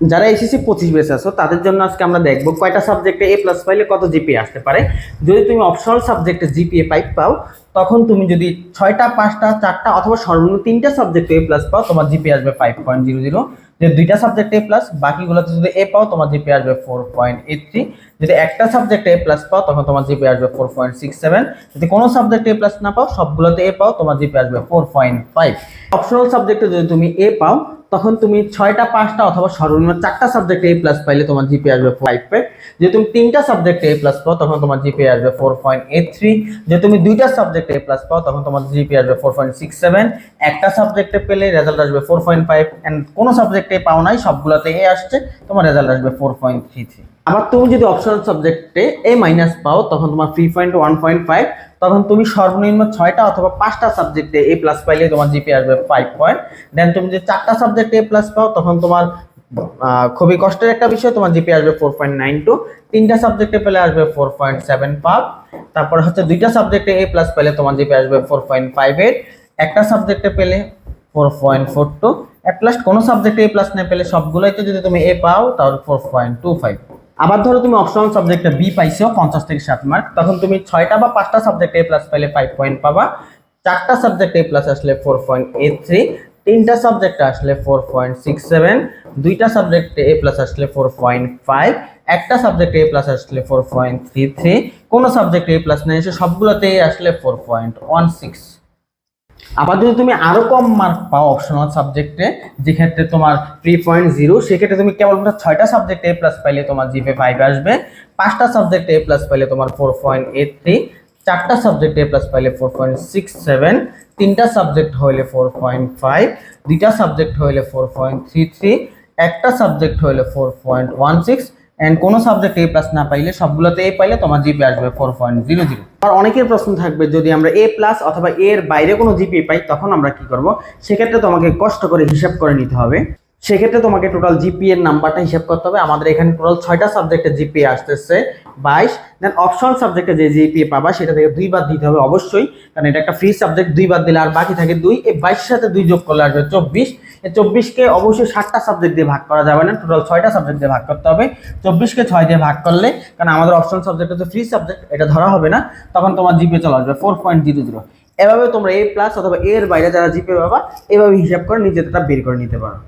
যারা এসএসসি পঁচিশ বেসে আছো, তাদের জন্য আজকে আমরা দেখব কয়টা সাবজেক্টে এ প্লাস পাইলে কত জিপিএ আসতে পারে। যদি তুমি অপশনাল সাবজেক্টে জিপিএ ফাইভ পাও, তখন তুমি যদি ছয়টা, পাঁচটা, চারটা অথবা সর্বনিম্ন তিনটা সাবজেক্টে এ প্লাস পাও, তোমার জিপিএ আসবে ফাইভ পয়েন্ট জিরো জিরো যে দুইটা সাবজেক্টে এ প্লাস বাকিগুলোতে যদি এ পাও, তোমার জিপি আসবে ফোর পয়েন্ট এইট থ্রি যদি একটা সাবজেক্টে এ প্লাস পাও, তখন তোমার জিপি আসবে ফোর পয়েন্ট সিক্স সেভেন যদি কোনো সাবজেক্টে এ প্লাস না পাও, সবগুলোতে এ পাও, তোমার জিপি আসবে ফোর পয়েন্ট ফাইভ অপশনাল সাবজেক্টে যদি তুমি এ পাও তখন তুমি ছয়টা, পাঁচটা অথবা সর্বনিম্ন চারটা সাবজেক্টে এ প্লাস পাইলে তোমার জিপি আসবে ফাইভ পে যে তুমি তিনটা সাবজেক্টে এ প্লাস পাও, তখন তোমার জিপি আসবে ফোর পয়েন্ট এইট থ্রি যে তুমি দুইটা সাবজেক্টে এ প্লাস পাও, তখন তোমার জিপি আসবে ফোর পয়েন্ট সিক্স সেভেন একটা সাবজেক্টে পেলে রেজাল্ট আসবে ফোর পয়েন্ট ফাইভ অ্যান্ড কোনো সাবজেক্টে পাও নাই, সবগুলোতে এ আসছে, তোমার রেজাল্ট আসবে ফোর পয়েন্ট থ্রি থ্রি আবার তুমি যদি অপশনাল সাবজেক্টে এ মাইনাস পাও, তখন তোমার three point one point five তখন তুমি সর্বনিম্ন ছয়টা অথবা পাঁচটা সাবজেক্টে এ প্লাস পাইলে তোমার জিপি আসবে ফাইভ পয়েন্ট দেন তুমি যদি চারটা সাবজেক্টে এ প্লাস পাও, তখন তোমার খুবই কষ্টের একটা বিষয়, তোমার জিপি আসবে ফোর পয়েন্ট নাইন টু তিনটা সাবজেক্টে পেলে আসবে ফোর পয়েন্ট সেভেন ফাইভ তারপর হচ্ছে দুইটা সাবজেক্টে এ প্লাস পেলে তোমার জিপি আসবে ফোর পয়েন্ট ফাইভ এইট একটা সাবজেক্টে পেলে four point four two at last কোনো সাবজেক্টে এ প্লাস না পেলে সবগুলোইতে যদি তুমি এ পাও, তাহলে ফোর পয়েন্ট টু ফাইভ আবার ধরো তুমি অপশনাল সাবজেক্টে বি পাইছো, পঞ্চাশ থেকে ষাট মার্ক তখন তুমি ছয়টা বা পাঁচটা সাবজেক্টে এ প্লাস পাইলে ফাইভ পয়েন্ট পাবা। চারটা সাবজেক্টে এ প্লাস আসলে ফোর পয়েন্ট এইট থ্রি তিনটা সাবজেক্টে আসলে ফোর পয়েন্ট সিক্স সেভেন দুইটা সাবজেক্টে এ প্লাস আসলে ফোর পয়েন্ট ফাইভ একটা সাবজেক্টে এ প্লাস আসলে ফোর পয়েন্ট থ্রি থ্রি কোনো সাবজেক্টে এ প্লাস নেই এসে সবগুলোতে আসলে ফোর পয়েন্ট ওয়ান সিক্স আবার যদি তুমি আরও কম মার্ক পাও অপশনাল সাবজেক্টে যেক্ষেত্রে তোমার থ্রি পয়েন্ট জিরো সেক্ষেত্রে তুমি কেবলমাত্র ছয়টা সাবজেক্টে এ প্লাস পাইলে তোমার জিপে ফাইভ আসবে। পাঁচটা সাবজেক্টে এ প্লাস পাইলে তোমার ফোর পয়েন্ট এইট থ্রি চারটা সাবজেক্টে এ প্লাস পাইলে ফোর পয়েন্ট সিক্স সেভেন তিনটা সাবজেক্ট হইলে ফোর পয়েন্ট ফাইভ দুইটা সাবজেক্ট হইলে ফোর পয়েন্ট থ্রি থ্রি একটা সাবজেক্ট হইলে four point one six and কোনো সাবজেক্টে এ প্লাস না পাইলে সবগুলোতে এ পাইলে তোমার জিপি আসবে ফোর পয়েন্ট জিরো জিরো আর অনেকের প্রশ্ন থাকবে, যদি আমরা এ প্লাস অথবা এর বাইরে কোনো জিপি পাই, তখন আমরা কি করব? সেক্ষেত্রে তোমাকে কষ্ট করে হিসাব করে নিতে হবে। সেক্ষেত্রে তোমাকে টোটাল জিপি এর নাম্বারটা হিসাব করতে হবে। আমাদের এখানে টোটাল ছয়টা সাবজেক্টে জিপি আসতেছে, বাইশ। দেন অপশনাল সাবজেক্টে যে জিপি পাবা, সেটা থেকে দুই বাদ দিতে হবে অবশ্যই, কারণ এটা একটা ফ্রি সাবজেক্ট দুই বাদ দিলে আর বাকি থাকে দুই। এই বাইশের সাথে দুই যোগ করলে আসবে চব্বিশ। এই চব্বিশকে অবশ্যই ষাটটা সাবজেক্ট দিয়ে ভাগ করা যাবে না টোটাল ছয়টা সাবজেক্ট দিয়ে ভাগ করতে হবে। চব্বিশকে ছয় দিয়ে ভাগ করলে, কারণ আমাদের অপশন সাবজেক্ট হচ্ছে ফ্রি সাবজেক্ট এটা ধরা হবে না, তখন তোমার জিপি চলে আসবে ফোর পয়েন্ট জিরো জিরো এভাবে তোমরা এ প্লাস অথবা এর বাইরে যারা জিপি পাবা, এভাবে হিসাব করে নিজেরটা বের করে নিতে পারো।